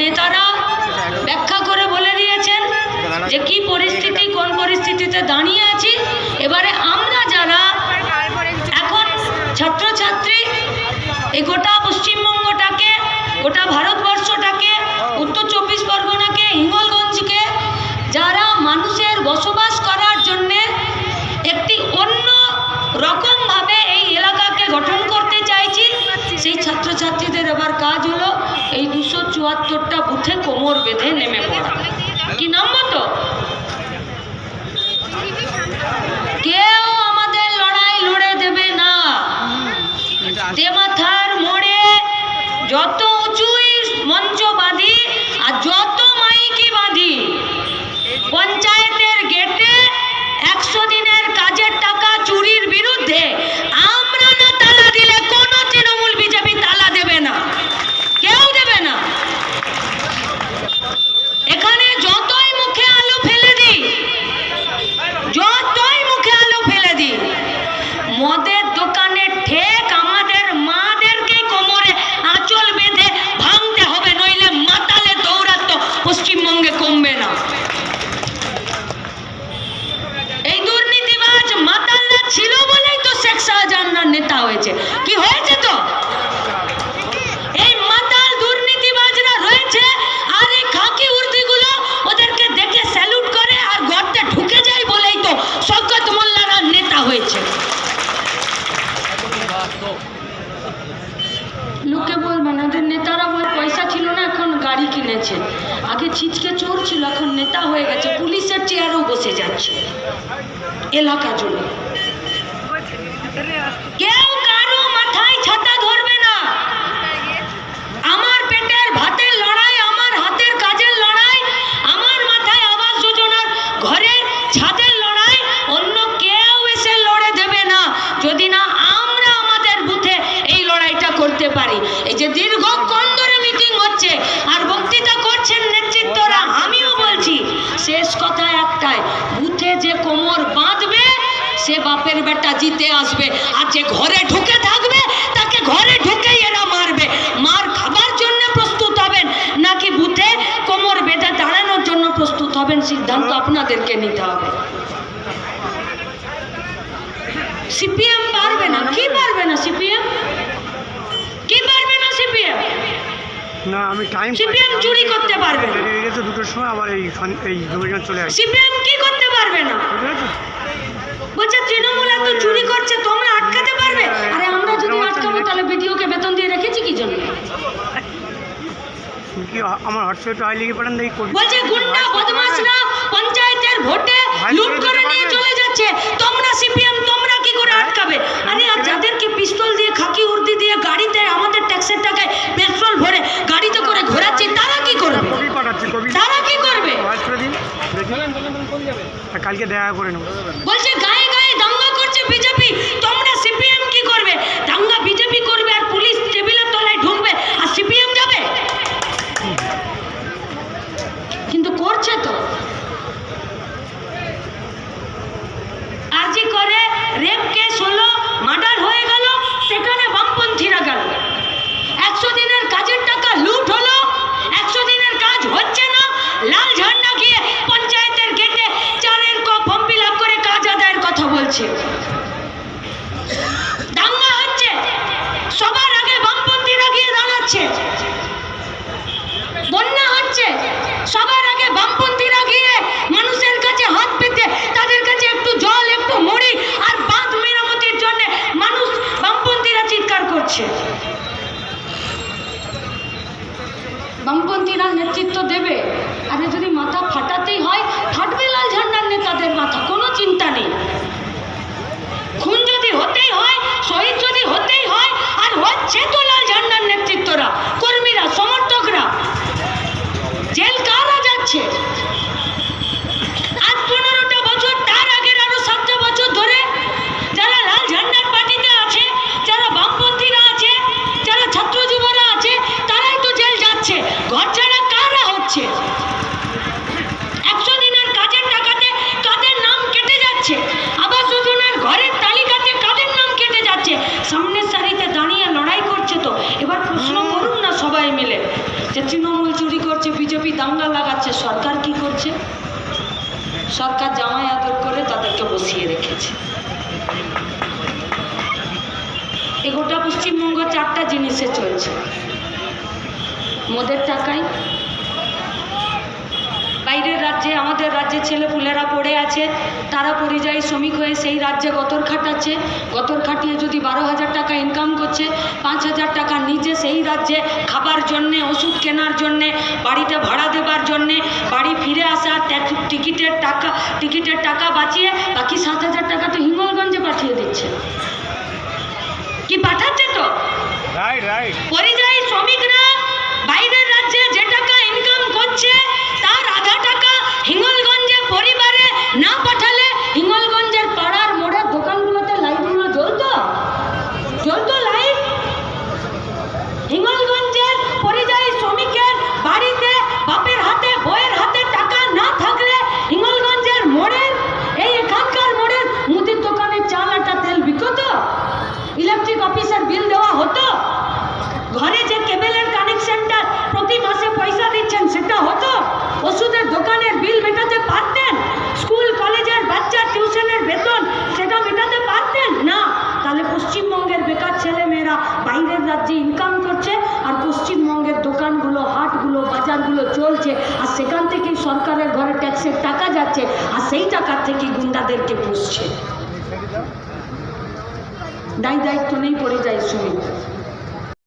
নেতারা ব্যাখ্যা করে বলে দিয়েছেন যে কি পরিস্থিতি, কোন পরিস্থিতিতে দাঁড়িয়ে আছি। এবারে আমরা যারা এখন ছাত্রছাত্রী, এই গোটা পশ্চিমবঙ্গটাকে, গোটা ভারতবর্ষটাকে, উত্তর চব্বিশ পরগনাকে, হিঙ্গলগঞ্জকে, যারা মানুষের বসবাস করার জন্যে একটি অন্য রকমভাবে এই এলাকাকে গঠন করতে চাইছি, সেই ছাত্রছাত্রীদের এবার কাজ হলো চুয়াত্তরটা বুথে কোমর বেঁধে নেমে পড়া। কি নাম্বার তো নেতা হয়েছে। কি হয়েছে তো? এই মাতাল দুর্নীতিবাজরা রয়েছে আর এই খাকি উর্দিগুলো ওদেরকে দেখে স্যালুট করে আর গর্তে ঢুকে যায় বলেই তো শওকত মোল্লারা নেতা হয়েছে। লোকে বলবেন ওদের নেতারা বল পয়সা ছিল না এখন গাড়ি কিনেছে। আগে ছিচকে চোর ছিল এখন নেতা হয়ে গেছে পুলিশের চেয়ারেও বসে যাচ্ছে। এলাকা জুড়ে। কেউ কারও মাথায় ছাতা ধরবে না আমার পেটের ভাতের লড়াই আমার হাতের কাজের লড়াই আমার মাথায় আবাস যোজনার ঘরের ছাদের লড়াই অন্য কেউ এসে লড়ে দেবে না যদি না আমরা আমাদের বুথে এই লড়াইটা করতে পারি এই যে দীর্ঘক্ষণ ধরে মিটিং হচ্ছে আর বক্তৃতা করছেন নেতৃত্বরা আমিও বলছি শেষ কথা একটাই বুথে যে কোমর বাঁধবে সে বাপের বেটা জিতে আসবে। আর যে ঘরে ঢুকে থাকবে তাকে ঘরে ঢুকেই এরা মারবে। মার খাবার জন্য প্রস্তুত হবেন নাকি বুথে কোমর বেঁধে দাঁড়ানোর জন্য প্রস্তুত হবেন? সিদ্ধান্ত আপনাদেরকে নিতে হবে। সিপিএম পারবে না? কি পারবে না সিপিএম? কি পারবে না সিপিএম? না আমি টাইম CPM চুরি করতে পারবে না। দুটোর সময় আবার এই এই চলে আসছে সিপিএম কি করতে পারবে না? বলছে তৃণমূল এত চুরি করছে তোমরা আটকাতে পারবে? আরে আমরা যদি আটকাবো তাহলে বিডিওকে বেতন দিয়ে রেখেছি কি জন্য? আমার হোয়াটসঅ্যাপে আই লিখে পাঠান দেখি বলছে গুন্ডা বদমাশরা পঞ্চায়েতের ভোটে লুট করে নিয়ে চলে যাচ্ছে। তোমরা সিপিএম তোমরা কি করে আটকাবে? আরে আর যাদেরকে পিস্তল দিয়ে খাকি উর্দি দিয়ে গাড়িতে আমাদের ট্যাক্সের টাকায় পেট্রোল ভরে গাড়িতে করে ঘোরাচ্ছে তারা কি করবে? কবি পাঠাচ্ছি কবি তারা কি করবে? কালকে দেখা করে নেব। বলছে গায়ে গায়ে দাঙ্গা করছে বিজেপি, তোমরা সিপিএম কি করবে? দাঙ্গা বিজেপি করবে আর পুলিশ টেবিলের তলায় ঢুকবে, আর সিপিএম যাবে কিন্তু করছে তো আরজি করে রেপ কেস হলো মার্ডার হয়ে গেল সেখানে বামপন্থীরা গেল একশো দিনের কাজের টাকা লুট হলো একশো দিনের কাজ হচ্ছে না লাল ঝান্ডা গিয়ে পঞ্চায়েতের গেটে চারের ক ফর্ম ফিল করে কাজ আদায়ের কথা বলছে দাঙ্গা হচ্ছে সবার আগে বামপন্থীরা গিয়ে দাঁড়াচ্ছে বন্যা হচ্ছে সবার আগে বামপন্থীরা গিয়ে মানুষের কাছে হাত পেতে, তাদের কাছে একটু জল, একটু মুড়ি আর বাঁধ মেরামতির জন্য মানুষ বামপন্থীরা চিৎকার করছে। বামপন্থীরা নেতৃত্ব দেবে। আরে যদি মাথা ফাটাতেই হয়, ফাটবে লাল ঝান্ডার নেতাদের মাথা, কোনো চিন্তা নেই। খুন যদি হতেই হয়, শহীদ যদি হতেই হয়, আর হচ্ছে তো লাল ঝান্ডার নেতৃত্বরা কর্মীরা সমর্থকরা জেল কারা যাচ্ছে আজ পনেরোটা বছর তার আগের আরও সাতটা বছর ধরে যারা লাল ঝান্ডার পার্টিতে আছে যারা বামপন্থীরা আছে যারা ছাত্র যুবরা আছে তারাই তো জেল যাচ্ছে ঘর ছাড়া কারা হচ্ছে একশো দিনের কাজের টাকাতে কাদের নাম কেটে যাচ্ছে আবাস যোজনার ঘরের তালিকাতে কাদের নাম কেটে যাচ্ছে সামনের সারিতে দাঁড়িয়ে লড়াই করছে তো এবার প্রশ্ন করুন না সবাই মিলে যে তৃণমূল চুরি করছে দাঙ্গা লাগাচ্ছে, সরকার কি করছে? সরকার জামাই আদর করে তাদেরকে বসিয়ে রেখেছে। এ গোটা পশ্চিমবঙ্গ চারটা জিনিসে চলছে। মোদের টাকায় বাইরের রাজ্যে আমাদের রাজ্যে ছেলে ছেলেপুলেরা পড়ে আছে তারা পরিযায়ী শ্রমিক হয়ে সেই রাজ্যে গতর খাটাচ্ছে। গতর খাটিয়ে যদি বারো হাজার টাকা ইনকাম করছে পাঁচ হাজার টাকা নিজে সেই রাজ্যে খাবার জন্যে ওষুধ কেনার জন্যে বাড়িতে ভাড়া দেবার জন্যে বাড়ি ফিরে আসা টিকিটের টাকা টিকিটের টাকা বাঁচিয়ে বাকি সাত হাজার টাকা তো হিঙ্গলগঞ্জে পাঠিয়ে দিচ্ছে। কি পাঠাচ্ছে তো? পরিযায়ী শ্রমিকরা বাইরের রাজ্যে যে টাকা ইনকাম করছে তার দোকানগুলো হাটগুলো বাজারগুলো চলছে, আর সেখান থেকেই সরকারের ঘরে ট্যাক্সের টাকা যাচ্ছে, আর সেই টাকার থেকে গুন্ডাদেরকে পুষছে। দায় দায়িত্ব নেই পড়ে যায় শ্রমিক